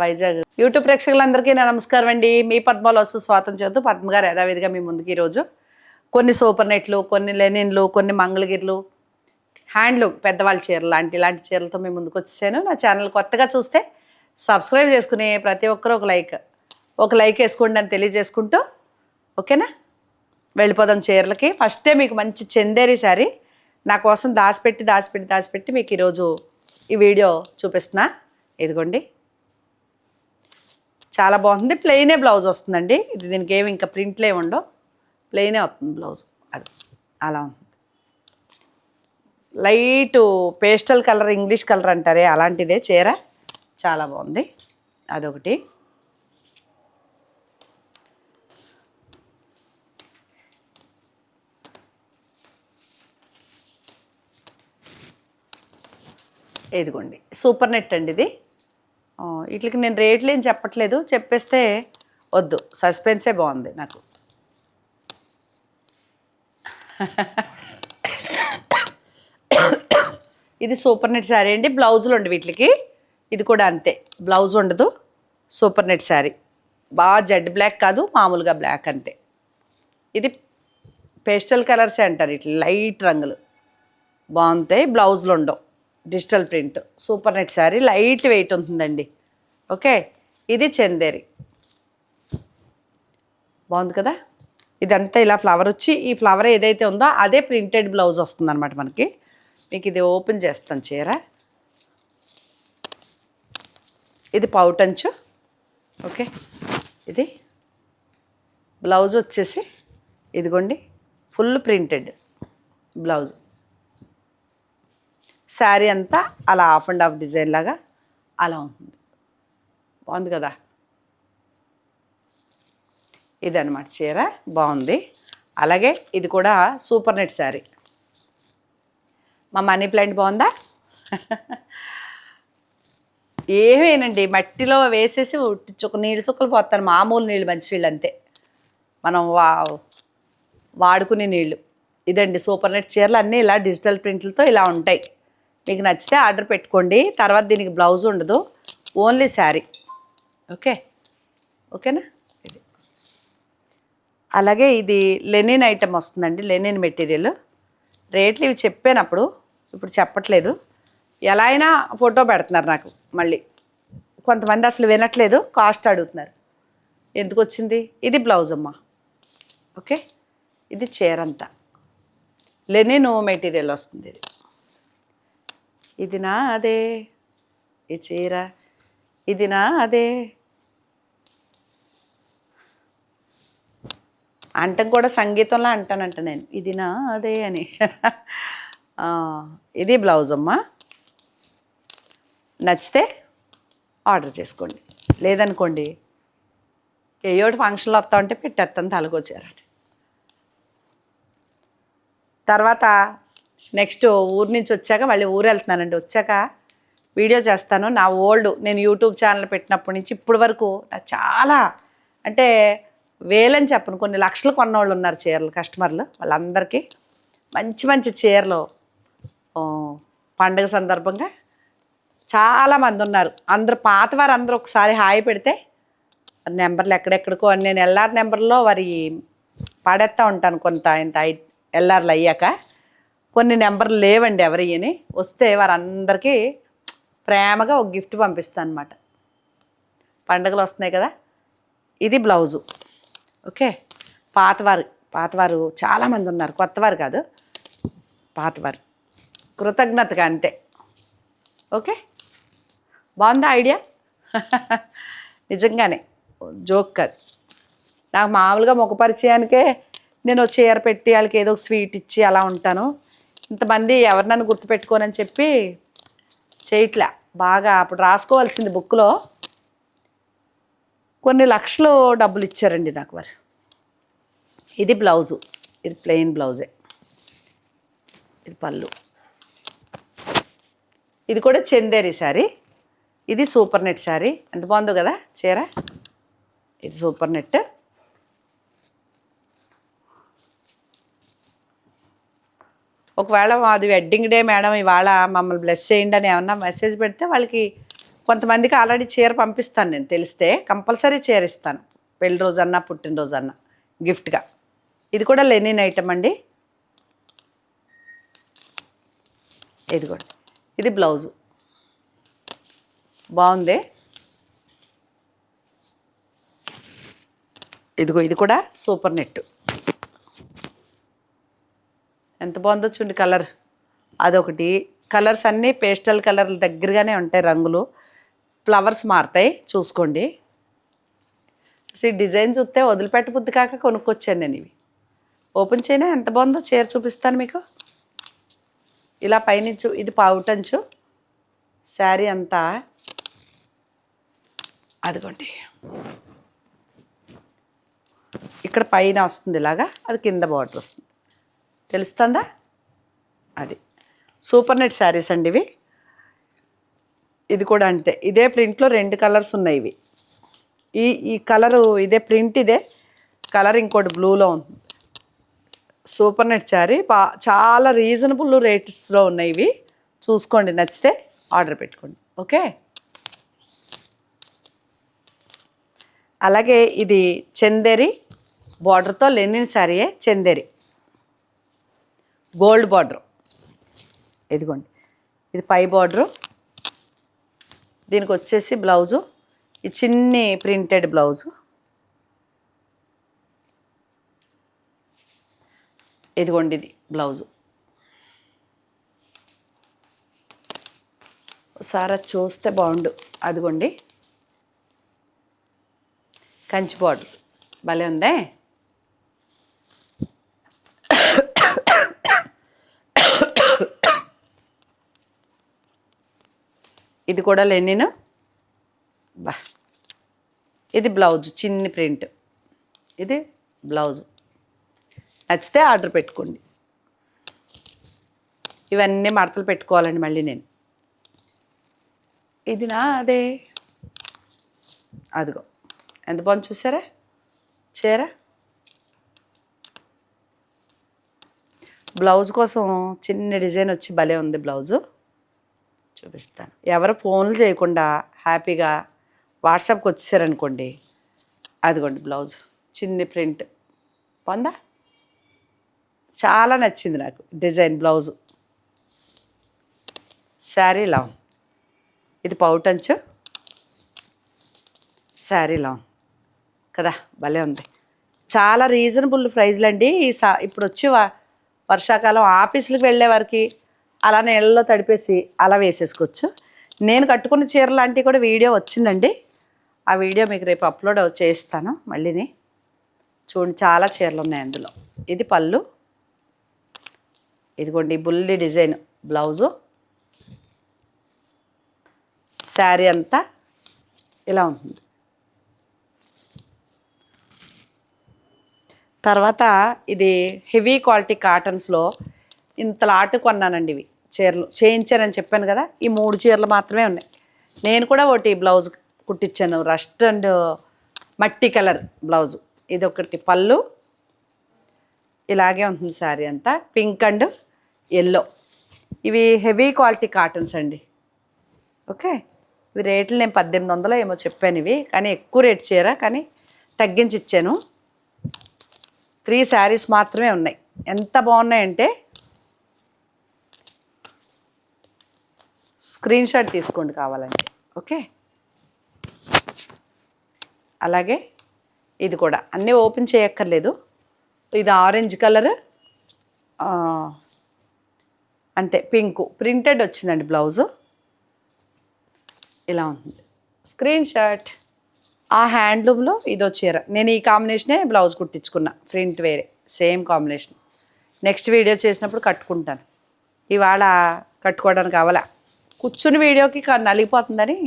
Vizag. YouTube ప్రేక్షకులందరికీ నా నమస్కారం అండి. మీ పద్మలోసు స్వాతం చేస్తూ పద్మ గారు యథావిధిగా మీ ముందుకు ఈరోజు. కొన్ని సూపర్ నెట్లు కొన్ని లెనిన్లు కొన్ని మంగళగిర్లు హ్యాండ్లూమ్ పెద్దవాళ్ళ చీరలు లాంటి ఇలాంటి చీరలతో మీ ముందుకు వచ్చేసాను. నా ఛానల్ కొత్తగా చూస్తే సబ్స్క్రైబ్ చేసుకుని ప్రతి ఒక్కరూ ఒక లైక్ ఒక లైక్ వేసుకోండి అని తెలియజేసుకుంటూ ఓకేనా? వెళ్ళిపోదాం చీరలకి. ఫస్టే మీకు మంచి చందేరి శారీ. నా కోసం దాచిపెట్టి దాచిపెట్టి దాచిపెట్టి మీకు ఈరోజు ఈ వీడియో చూపిస్తున్నా. ఇదిగోండి. చాలా బాగుంది. ప్లెయినే బ్లౌజ్ వస్తుందండి. ఇది దీనికి ఏమి ఇంకా ప్రింట్లే ఉండవు. ప్లెయినే వస్తుంది బ్లౌజ్ అది. అలా ఉంది. Light pastel colour English colour అంటారే అలాంటిదే చీర. చాలా బాగుంది. అదొకటి. ఇదిగోండి. సూపర్ నెట్ అండి ఇది. వీటికి నేను రేట్లు ఏం చెప్పట్లేదు. చెప్పేస్తే వద్దు. సస్పెన్సే బాగుంది నాకు. ఇది సూపర్ నెట్ శారీ అండి. బ్లౌజులు ఉండి వీటికి. ఇది కూడా అంతే. బ్లౌజ్ ఉండదు. Super net saree. బాగా జెడ్ బ్లాక్ కాదు మామూలుగా బ్లాక్ అంతే. ఇది పేస్టల్ కలర్సే అంటారు ఇట్లా లైట్ రంగులు. బాగుంటాయి. బ్లౌజులు ఉండవు. Digital print. Super net saree light weight ఉంటుందండి. ఓకే ఇది చందేరి. బాగుంది కదా? ఇదంతా ఇలా ఫ్లవర్ వచ్చి ఈ ఫ్లవర్ ఏదైతే ఉందో అదే ప్రింటెడ్ బ్లౌజ్ వస్తుంది అనమాట మనకి. మీకు ఇది ఓపెన్ చేస్తాను చీర. ఇది పౌటంచు. ఓకే ఇది బ్లౌజ్ వచ్చేసి ఇదిగోండి ఫుల్ ప్రింటెడ్ బ్లౌజ్. శారీ అంతా అలా హాఫ్ అండ్ ఆఫ్ డిజైన్ లాగా అలా ఉంటుంది. బాగుంది కదా? ఇదన్నమాట చీర. బాగుంది. అలాగే ఇది కూడా సూపర్ నెట్ శారీ. మా మనీ ప్లాంట్ బాగుందా? ఏమేనండి? మట్టిలో వేసేసి చుక్క నీళ్ళు చుక్కలు పోతాను మామూలు నీళ్ళు మంచి నీళ్ళు అంతే. మనం వా వాడుకునే నీళ్ళు. ఇదండి సూపర్ నెట్ చీరలు అన్నీ ఇలా డిజిటల్ ప్రింట్లతో ఇలా ఉంటాయి. మీకు నచ్చితే ఆర్డర్ పెట్టుకోండి. తర్వాత దీనికి బ్లౌజ్ ఉండదు. ఓన్లీ శారీ. ఓకే? ఓకేనా? ఇది. అలాగే ఇది లెనిన్ ఐటెం వస్తుందండి లెనిన్ మెటీరియల్. రేట్లు ఇవి చెప్పానప్పుడు ఇప్పుడు చెప్పట్లేదు. ఎలా అయినా ఫోటో పెడుతున్నారు నాకు మళ్ళీ. కొంతమంది అసలు వినట్లేదు కాస్ట్ అడుగుతున్నారు. ఎందుకు వచ్చింది? ఇది బ్లౌజ్ అమ్మా. ఓకే? ఇది చీర అంతా లెనిన్ మెటీరియల్ వస్తుంది ఇది. ఇది నా అదే. ఈ చీర ఇది నా అదే. అంటం కూడా సంగీతంలో అంటానంట నేను. ఇది నా అదే అని. ఇది బ్లౌజ్ అమ్మా. నచ్చితే ఆర్డర్ చేసుకోండి. లేదనుకోండి ఏయోటి ఫంక్షన్లో వస్తా ఉంటే పెట్టేస్తాను తలకొచ్చారని తర్వాత నెక్స్ట్ ఊరు నుంచి వచ్చాక మళ్ళీ ఊరు వెళ్తున్నానండి. వచ్చాక వీడియో చేస్తాను. నా ఓల్డ్ నేను యూట్యూబ్ ఛానల్ పెట్టినప్పటి నుంచి ఇప్పటి వరకు నాకు చాలా అంటే వేలని చెప్పను. కొన్ని లక్షలు కొన్నవాళ్ళు ఉన్నారు చీరలు కస్టమర్లు వాళ్ళందరికీ. మంచి మంచి చీరలు పండుగ సందర్భంగా చాలామంది ఉన్నారు. అందరు పాతవారు అందరూ ఒకసారి హాయి పెడితే నెంబర్లు ఎక్కడెక్కడికో అని నేను ఎల్ఆర్ నెంబర్లో వారి పాడేస్తూ ఉంటాను కొంత ఇంత ఐ- ఎల్ఆర్లు అయ్యాక. కొన్ని నెంబర్లు లేవండి ఎవరియని వస్తే వారందరికీ ప్రేమగా ఒక గిఫ్ట్ పంపిస్తాను అనమాట పండుగలు వస్తున్నాయి కదా. ఇది బ్లౌజు. ఓకే. పాతవారు పాతవారు చాలామంది ఉన్నారు. కొత్తవారు కాదు. పాతవారు. కృతజ్ఞతగా అంతే. ఓకే. బాగుందా ఐడియా? నిజంగానే. జోక్ కాదు. నాకు మామూలుగా ముఖ పరిచయానికే నేను చీర పెట్టి వాళ్ళకి ఏదో ఒక స్వీట్ ఇచ్చి అలా ఉంటాను. ఇంతమంది ఎవరు నన్ను గుర్తుపెట్టుకోనని చెప్పి చేయట్లే. బాగా అప్పుడు రాసుకోవాల్సింది బుక్లో కొన్ని లక్షలు డబ్బులు ఇచ్చారండి నాకు మరి. ఇది బ్లౌజు. ఇది ప్లెయిన్ బ్లౌజే. ఇది పళ్ళు. ఇది కూడా చందేరి శారీ. ఇది సూపర్ నెట్ శారీ. ఎంత బాగుందో కదా చీర? ఇది సూపర్ నెట్. ఒకవేళ అది వెడ్డింగ్ డే మేడం ఇవాళ మమ్మల్ని బ్లెస్ చేయండి అని ఏమన్నా మెసేజ్ పెడితే వాళ్ళకి కొంతమందికి ఆల్రెడీ చీర పంపిస్తాను నేను తెలిస్తే కంపల్సరీ చీర ఇస్తాను. పెళ్ళి రోజన్నా పుట్టినరోజన్నా గిఫ్ట్గా ఇది కూడా లెనిన్ ఐటమ్ అండి. ఇది కూడా. ఇది బ్లౌజు బాగుంది. ఇదిగో ఇది కూడా సూపర్ నెట్ ఎంత బాగుందో చూడండి కలర్. అదొకటి. కలర్స్ అన్నీ పేస్టల్ కలర్లు దగ్గరగానే ఉంటాయి రంగులు. ఫ్లవర్స్ మారుతాయి చూసుకోండి. అసలు డిజైన్ చూస్తే వదిలిపెట్టబుద్ది కాక కొనుక్కొచ్చాను నేను ఇవి. ఓపెన్ చేయనా? ఎంత బాగుందో చీర చూపిస్తాను మీకు. ఇలా పైనుంచు ఇది పావుటంచు శారీ అంతా. అదిగోండి. ఇక్కడ పైన వస్తుంది ఇలాగా అది కింద బార్డర్ వస్తుంది. తెలుస్తుందా? అది. సూపర్ నెట్ శారీస్ అండి ఇవి. ఇది కూడా అంతే. ఇదే ప్రింట్లో రెండు కలర్స్ ఉన్నాయి ఇవి. ఈ ఈ కలరు ఇదే ప్రింట్ ఇదే. కలర్ ఇంకోటి బ్లూలో ఉంది. Super net saree. బా చాలా రీజనబుల్ రేట్స్లో ఉన్నాయి ఇవి. చూసుకోండి నచ్చితే ఆర్డర్ పెట్టుకోండి. ఓకే? అలాగే ఇది చందేరి బార్డర్తో లెనిన్ శారీయే చందేరి. Gold border. ఇదిగోండి. ఇది పై బార్డరు. దీనికి వచ్చేసి బ్లౌజు. ఈ చిన్ని ప్రింటెడ్ బ్లౌజు. ఇదిగోండి ఇది బ్లౌజు. ఒకసారి చూస్తే బాగుండు. అదిగోండి. కంచి బార్డర్. భలే ఉందే? ఇది కూడా లెనిన్. బా. ఇది బ్లౌజ్ చిన్ని ప్రింట్. ఇది బ్లౌజ్. నచ్చితే ఆర్డర్ పెట్టుకోండి. ఇవన్నీ మడతలు పెట్టుకోవాలండి మళ్ళీ నేను. ఇది నా అదే అదిగో. ఎంత బాగుంది చూసారా? చీర? బ్లౌజ్ కోసం చిన్న డిజైన్ వచ్చి భలే ఉంది బ్లౌజు. చూపిస్తాను. ఎవరు ఫోన్లు చేయకుండా హ్యాపీగా వాట్సాప్కి వచ్చేసారనుకోండి అదిగోండి బ్లౌజ్ చిన్ని ప్రింట్. పొందా? చాలా నచ్చింది నాకు డిజైన్ బ్లౌజు. శారీ లాంగ్ ఇది పౌటంచు శారీ లాంగ్ కదా భలే ఉంది. చాలా రీజనబుల్ ప్రైజ్లు అండి ఈ సా ఇప్పుడు వచ్చి వ- వర్షాకాలం ఆఫీసులకు వెళ్ళే వారికి అలా నీళ్ళలో తడిపేసి అలా వేసేసుకోవచ్చు. నేను కట్టుకున్న చీర లాంటివి కూడా వీడియో వచ్చిందండి. ఆ వీడియో మీకు రేపు అప్లోడ్ చేస్తాను మళ్ళీని. చూడండి చాలా చీరలు ఉన్నాయి అందులో. ఇది పళ్ళు. ఇదిగోండి బుల్లి డిజైన్ బ్లౌజు. శారీ అంతా ఇలా ఉంటుంది. తర్వాత ఇది హెవీ క్వాలిటీ కాటన్స్లో ఇంత లాటు కొన్నానండి ఇవి. చీరలు చేయించారని చెప్పాను కదా ఈ మూడు చీరలు మాత్రమే ఉన్నాయి. నేను కూడా ఒకటి బ్లౌజ్ కుట్టించాను రస్ట్ అండ్ మట్టి కలర్ బ్లౌజు. ఇది ఒకటి పళ్ళు ఇలాగే ఉంటుంది శారీ అంతా పింక్ అండ్ ఎల్లో ఇవి హెవీ క్వాలిటీ కాటన్స్ అండి. ఓకే? ఇవి రేట్లు నేను పద్దెనిమిది వందలు ఏమో చెప్పాను ఇవి కానీ ఎక్కువ రేట్ చీర కానీ తగ్గించి ఇచ్చాను. త్రీ శారీస్ మాత్రమే ఉన్నాయి. ఎంత బాగున్నాయంటే స్క్రీన్ షాట్ తీసుకోండి కావాలంటే. ఓకే? అలాగే ఇది కూడా. అన్నీ ఓపెన్ చేయక్కర్లేదు. ఇది ఆరెంజ్ కలర్. అంతే పింకు. ప్రింటెడ్ వచ్చిందండి బ్లౌజు. ఇలా ఉంటుంది స్క్రీన్ షాట్. ఆ హ్యాండ్లూమ్లో ఇదో చీర. నేను ఈ కాంబినేషనే బ్లౌజ్ కుట్టించుకున్నా. ప్రింట్ వేరే. Same combination. నెక్స్ట్ వీడియో చేసినప్పుడు కట్టుకుంటాను. ఇవాళ కట్టుకోవడానికి అవలా. కూర్చుని వీడియోకి నలిగిపోతుందని?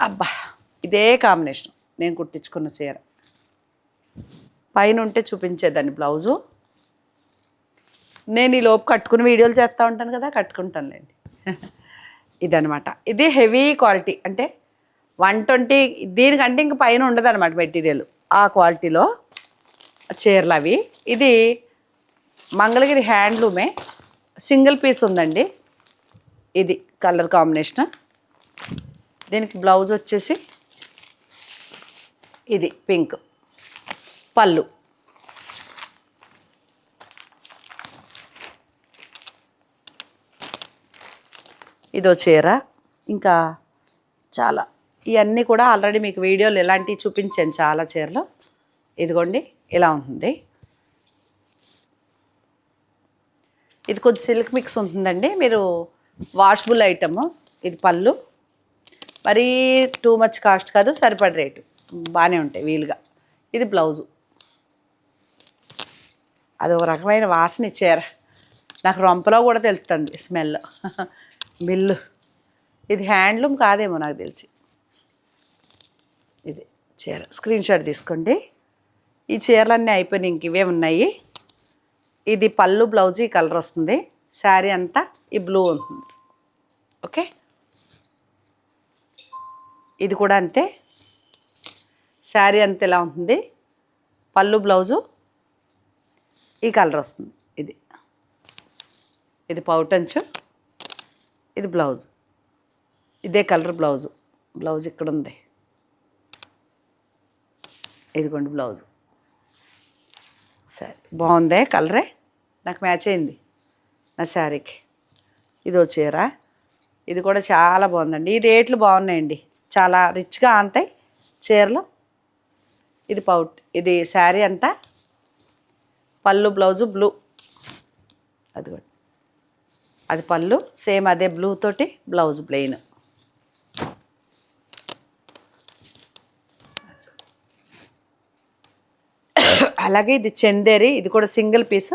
అబ్బా ఇదే కాంబినేషన్. నేను కుట్టించుకున్న చీర. పైన ఉంటే చూపించేదాన్ని బ్లౌజు. నేను ఈ లోపు కట్టుకుని వీడియోలు చేస్తూ ఉంటాను కదా కట్టుకుంటానులేండి. ఇదనమాట ఇది హెవీ క్వాలిటీ. అంటే వన్ ట్వంటీ దీనికంటే ఇంక పైన ఉండదు అనమాట మెటీరియల్ ఆ క్వాలిటీలో చీరలు అవి. ఇది మంగళగిరి హ్యాండ్లూమే. సింగిల్ పీస్ ఉందండి. ఇది కలర్ కాంబినేషన్. దీనికి బ్లౌజ్ వచ్చేసి ఇది పింక్. పళ్ళు. ఇదో చీర. ఇంకా చాలా. ఇవన్నీ కూడా ఆల్రెడీ మీకు వీడియోలు ఎలాంటివి చూపించాను చాలా చీరలు. ఇదిగోండి ఇలా ఉంటుంది. ఇది కొంచెం సిల్క్ మిక్స్ ఉంటుందండి. మీరు వాషబుల్ ఐటమ్ ఇది పళ్ళు. మరీ టూ మచ్ కాస్ట్ కాదు సరిపడ రేటు. బాగానే ఉంటాయి వీలుగా. ఇది బ్లౌజు అది ఒక రకమైన వాసన ఇచ్చారు. నాకు రొంపలో కూడా తెలుస్తుంది స్మెల్ మిల్లు ఇది హ్యాండ్లూమ్ కాదేమో నాకు తెలిసి. ఇది చీర. స్క్రీన్ షాట్ తీసుకోండి. ఈ చీరలన్నీ అయిపోయినాయి ఇంక ఇవే ఉన్నాయి. ఇది పళ్ళు బ్లౌజ్ ఈ కలర్ వస్తుంది. శారీ అంతా ఈ బ్లూ ఉంటుంది. ఓకే? ఇది కూడా అంతే. శారీ అంతా ఎలా ఉంటుంది. పళ్ళు బ్లౌజు ఈ కలర్ వస్తుంది ఇది. ఇది పౌటంచు ఇది బ్లౌజ్. ఇదే కలర్ బ్లౌజు. బ్లౌజ్ ఇక్కడ ఉంది. ఇదిగోండి బ్లౌజు. సరే బాగుందే కలరే? నాకు మ్యాచ్ అయింది. నా శారీకి. ఇదో చీర. ఇది కూడా చాలా బాగుందండి. ఈ రేట్లు బాగున్నాయండి. చాలా రిచ్గా అంతాయి చీరలు. ఇది పౌట్ ఇది శారీ అంతా పళ్ళు బ్లౌజు బ్లూ. అది అది పళ్ళు సేమ్ అదే బ్లూ తోటి బ్లౌజ్ ప్లెయిన్. అలాగే ఇది చందేరి. ఇది కూడా సింగిల్ పీస్.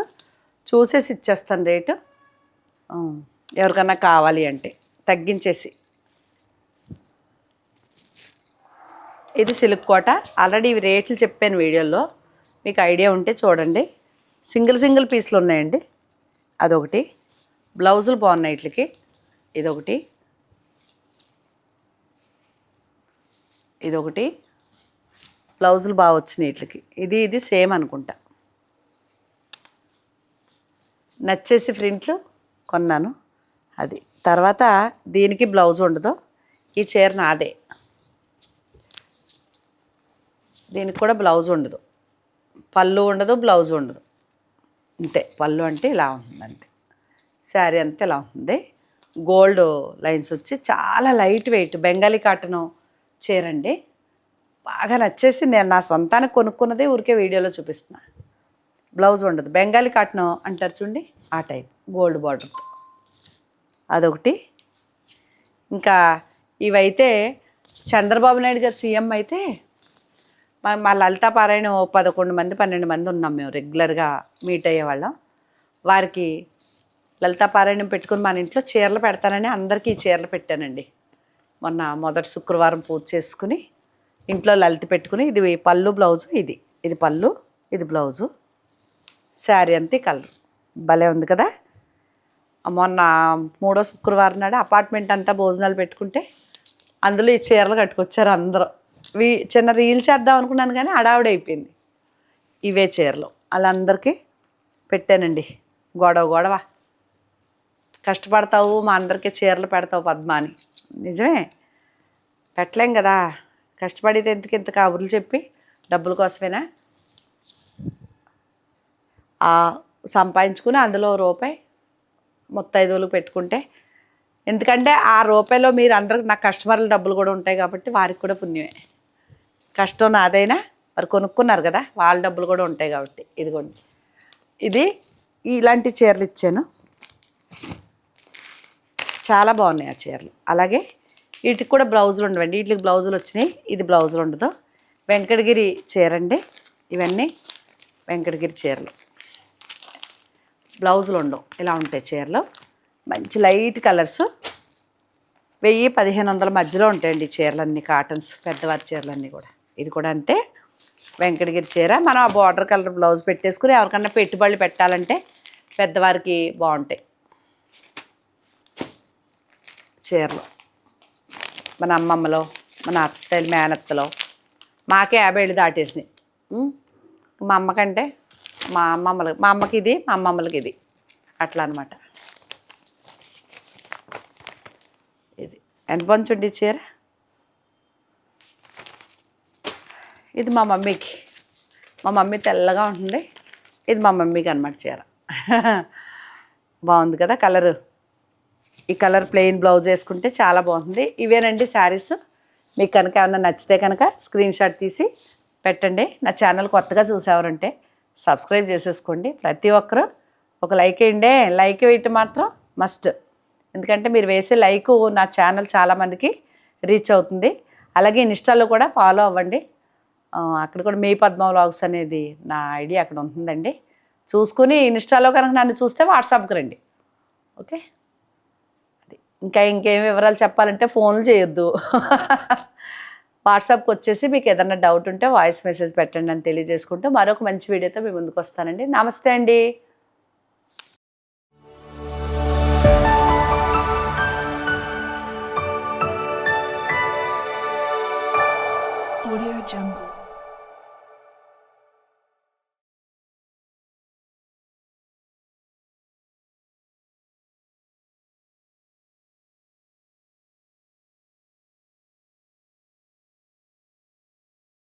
చూసేసి ఇచ్చేస్తాను రేటు. ఎవరికన్నా కావాలి అంటే తగ్గించేసి. ఇది సిల్క్ కోట. ఆల్రెడీ ఇవి రేట్లు చెప్పాను వీడియోలో. మీకు ఐడియా ఉంటే చూడండి. సింగిల్ సింగిల్ పీస్లు ఉన్నాయండి. అదొకటి. బ్లౌజులు బాగున్నాయి వీటికి. ఇదొకటి. ఇదొకటి. బ్లౌజులు బాగా వచ్చినాయి వీటికి. ఇది ఇది సేమ్ అనుకుంటా. నచ్చేసి ప్రింట్లు. కొన్నాను. అది తర్వాత దీనికి బ్లౌజ్ ఉండదు. ఈ చీర నాదే దీనికి కూడా బ్లౌజ్ ఉండదు. పళ్ళు ఉండదు బ్లౌజ్ ఉండదు. అంతే. పళ్ళు అంటే ఇలా ఉంటుంది అంతే. శారీ అంతే ఇలా ఉంటుంది. గోల్డ్ లైన్స్ వచ్చి చాలా లైట్ వెయిట్. బెంగాలీ కాటన్ చీర అండి. బాగా నచ్చేసి నేను నా సొంతానికి కొనుక్కున్నదే ఊరికే వీడియోలో చూపిస్తున్నా. బ్లౌజ్ ఉండదు. బెంగాలీ కాటన్ అంటారు చూడండి. ఆ టైప్ గోల్డ్ బార్డర్. అదొకటి. ఇంకా ఇవైతే చంద్రబాబు నాయుడు గారు సీఎం అయితే మా మా లలితా పారాయణ పదకొండు మంది పన్నెండు మంది ఉన్నాం మేము రెగ్యులర్గా మీట్ అయ్యేవాళ్ళం వారికి లలితా పారాయణం పెట్టుకుని మన ఇంట్లో చీరలు పెడతానని అందరికీ ఈ చీరలు పెట్టానండి. మొన్న మొదటి శుక్రవారం పూజ చేసుకుని ఇంట్లో లలిత పెట్టుకుని ఇది పళ్ళు బ్లౌజు ఇది. ఇది పళ్ళు ఇది బ్లౌజు. శారీ అంతే కలర్. భలే ఉంది కదా? మొన్న మూడో శుక్రవారం నాడు అపార్ట్మెంట్ అంతా భోజనాలు పెట్టుకుంటే అందులో ఈ చీరలు కట్టుకొచ్చారు అందరూ. వీ చిన్న రీల్ చేద్దాం అనుకున్నాను కానీ అడావిడ అయిపోయింది. ఇవే చీరలు. వాళ్ళందరికీ పెట్టానండి. గొడవ గొడవ. కష్టపడతావు మా అందరికీ చీరలు పెడతావు పద్మ అని. నిజమే. పెట్టలేం కదా. కష్టపడితే ఎందుకు ఇంత కబుర్లు చెప్పి డబ్బుల కోసమేనా? సంపాదించుకుని అందులో రూపాయి ముత్తైదువులకు పెట్టుకుంటే. ఎందుకంటే ఆ రూపాయలో మీరు అందరికి నా కస్టమర్ల డబ్బులు కూడా ఉంటాయి కాబట్టి వారికి కూడా పుణ్యమే. కష్టం నాదైనా వారు కొనుక్కున్నారు కదా వాళ్ళ డబ్బులు కూడా ఉంటాయి కాబట్టి. ఇదిగోండి. ఇది ఇలాంటి చీరలు ఇచ్చాను. చాలా బాగున్నాయి ఆ చీరలు. అలాగే వీటికి కూడా బ్లౌజులు ఉండవండి. వీటికి బ్లౌజులు వచ్చినాయి. ఇది బ్లౌజులు ఉండదు. వెంకటగిరి చీర అండి. ఇవన్నీ వెంకటగిరి చీరలు. బ్లౌజులు ఉండవు. ఇలా ఉంటాయి చీరలు. మంచి లైట్ కలర్స్. వెయ్యి పదిహేను వందల మధ్యలో ఉంటాయండి చీరలన్నీ కాటన్స్ పెద్దవారి చీరలన్నీ కూడా. ఇది కూడా అంటే వెంకటగిరి చీర. మనం ఆ బార్డర్ కలర్ బ్లౌజ్ పెట్టేసుకుని ఎవరికన్నా పెట్టుబడులు పెట్టాలంటే పెద్దవారికి బాగుంటాయి. చీరలు. మన అమ్మమ్మలో మన అత్తలు మేనత్తలో. మాకే యాభై ఏళ్ళు దాటేసినాయి. మా అమ్మకంటే మా అమ్మమ్మలకి మా అమ్మకి ఇది మా అమ్మమ్మలకి ఇది అట్లా అనమాట ఇది. ఎంత పంచుండి చీర? ఇది మా మమ్మీకి. మా మమ్మీ తెల్లగా ఉంటుంది. ఇది మా మమ్మీకి అనమాట చీర. బాగుంది కదా కలరు? ఈ కలర్ ప్లెయిన్ బ్లౌజ్ వేసుకుంటే చాలా బాగుంది ఇవేనండి శారీస్? మీకు కనుక ఏమన్నా నచ్చితే కనుక స్క్రీన్ షాట్ తీసి పెట్టండి. నా ఛానల్ కొత్తగా చూసేవారంటే సబ్స్క్రైబ్ చేసేసుకోండి. ప్రతి ఒక్కరూ ఒక లైక్ వేయండి. లైక్ వేయటం మాత్రం మస్ట్ ఎందుకంటే మీరు వేసే లైక్ నా ఛానల్ చాలామందికి రీచ్ అవుతుంది. అలాగే ఇన్స్టాలో కూడా ఫాలో అవ్వండి. అక్కడ కూడా మే పద్మ వ్లాగ్స్ అనేది నా ఐడి అక్కడ ఉంటుందండి. చూసుకుని ఇన్స్టాలో కనుక నన్ను చూస్తే వాట్సాప్కి రండి. ఓకే? అది. ఇంకా ఇంకేం వివరాలు చెప్పాలంటే ఫోన్లు చేయొద్దు. వాట్సాప్కి వచ్చేసి మీకు ఏదైనా డౌట్ ఉంటే వాయిస్ మెసేజ్ పెట్టండి అని తెలియజేసుకుంటూ మరొక మంచి వీడియోతో మీ ముందుకు వస్తానండి నమస్తే అండి Jungle.